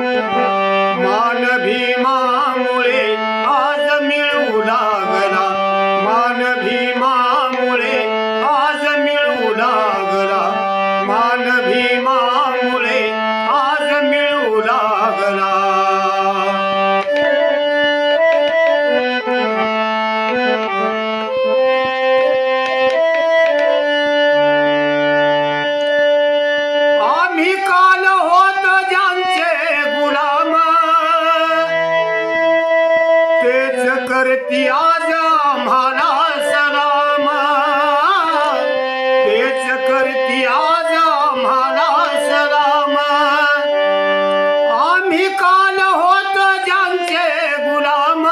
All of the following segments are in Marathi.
मान भीमा मुळे ती आज आम्हाला सलाम। तेच करती आज आम्हाला सलाम। आम्ही काल होत ज्यांचे गुलाम।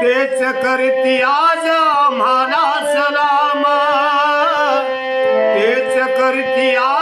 तेच करती आज आम्हाला सलाम। तेच करती आज